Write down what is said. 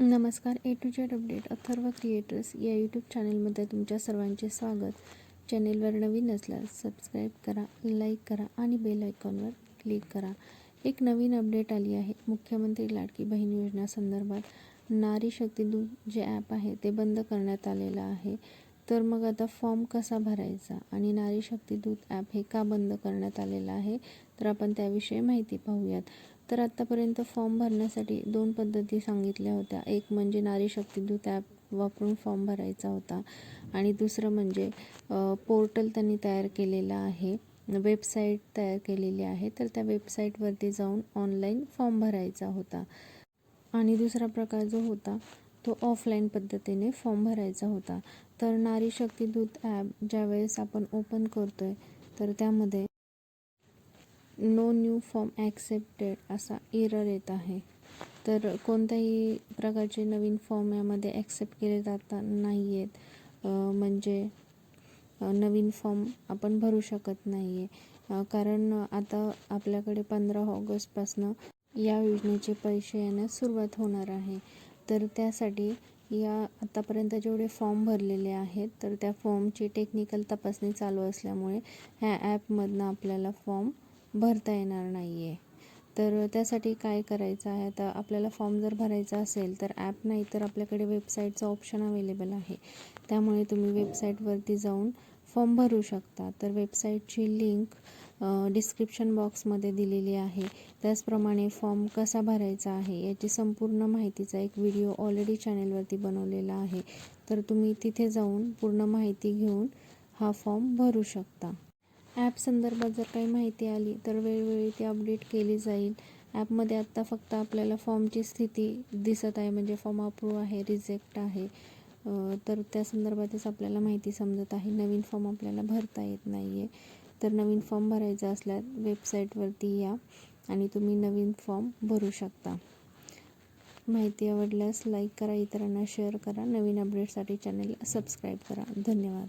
नमस्कार A to Z update Atharva creators या YouTube चॅनलमध्ये तुमच्या सर्वांचे स्वागत. चॅनेलवर नवीन असल्यास सबस्क्राईब करा लाईक करा आणि बेल आयकॉनवर क्लिक करा. एक नवीन अपडेट आली आहे. मुख्यमंत्री लाडकी बहीण योजनासंदर्भात नारी शक्ती दूत जे ॲप आहे ते बंद करण्यात आलेलं आहे. तर मग आता फॉर्म कसा भरायचा आणि नारी शक्ती दूत ॲप हे का बंद करण्यात आलेलं आहे तर आपण त्याविषयी माहिती पाहूयात. तर आत्तापर्यंत फॉर्म भरण्यासाठी दोन पद्धती सांगितल्या होत्या. एक म्हणजे नारी शक्ती दूत ॲप वापरून फॉर्म भरायचा होता आणि दुसरं म्हणजे पोर्टल त्यांनी तयार केलेलं आहे वेबसाईट तयार केलेली आहे तर त्या वेबसाईटवरती जाऊन ऑनलाईन फॉर्म भरायचा होता. आणि दुसरा प्रकार जो होता तो ऑफलाईन पद्धतीने फॉर्म भरायचा होता. तर नारी शक्ती दूत ॲप ज्यावेळेस आपण ओपन करतो आहे तर त्यामध्ये नो न्यू फॉर्म ॲक्सेप्टेड असा एरर येत आहे. तर कोणत्याही प्रकारचे नवीन फॉर्म यामध्ये ॲक्सेप्ट केले जाता नाही आहेत म्हणजे नवीन फॉर्म आपण भरू शकत नाही आहे कारण आता आपल्याकडे पंधरा ऑगस्टपासनं या योजनेचे पैसे येण्यास सुरुवात होणार आहे. तर त्यासाठी या आत्तापर्यंत जेवढे फॉर्म भरलेले आहेत तर त्या फॉर्मची टेक्निकल तपासणी चालू असल्यामुळे ह्या ॲपमधनं आपल्याला फॉर्म भरता येणार नाही आहे तर त्यासाठी काय करायचं आहे? आता आपल्याला फॉर्म जर भरायचा असेल तर ॲप नाही तर आपल्याकडे वेबसाईटचं ऑप्शन अवेलेबल आहे. त्यामुळे तुम्ही वेबसाईटवरती जाऊन फॉर्म भरू शकता. तर वेबसाईटची लिंक डिस्क्रिप्शन बॉक्समध्ये दिलेली आहे. त्याचप्रमाणे फॉर्म कसा भरायचा आहे याची संपूर्ण माहितीचा एक व्हिडिओ ऑलरेडी चॅनेलवरती बनवलेला आहे. तर तुम्ही तिथे जाऊन पूर्ण माहिती घेऊन हा फॉर्म भरू शकता. ॲप संदर्भात जर काही माहिती आली तर वेळोवेळी ती अपडेट केली जाईल. ॲपमध्ये आत्ता फक्त आपल्याला फॉर्मची स्थिती दिसत आहे म्हणजे फॉर्म अप्रूव्ह आहे रिजेक्ट आहे. तर त्या संदर्भातच आपल्याला माहिती समजत आहे. नवीन फॉर्म आपल्याला भरता येत नाही आहे तर नवीन फॉर्म भरायचा असल्यास वेबसाईटवरती या आणि तुम्ही नवीन फॉर्म भरू शकता. माहिती आवडल्यास लाईक करा इतरांना शेअर करा. नवीन अपडेटसाठी चॅनल सबस्क्राईब करा. धन्यवाद.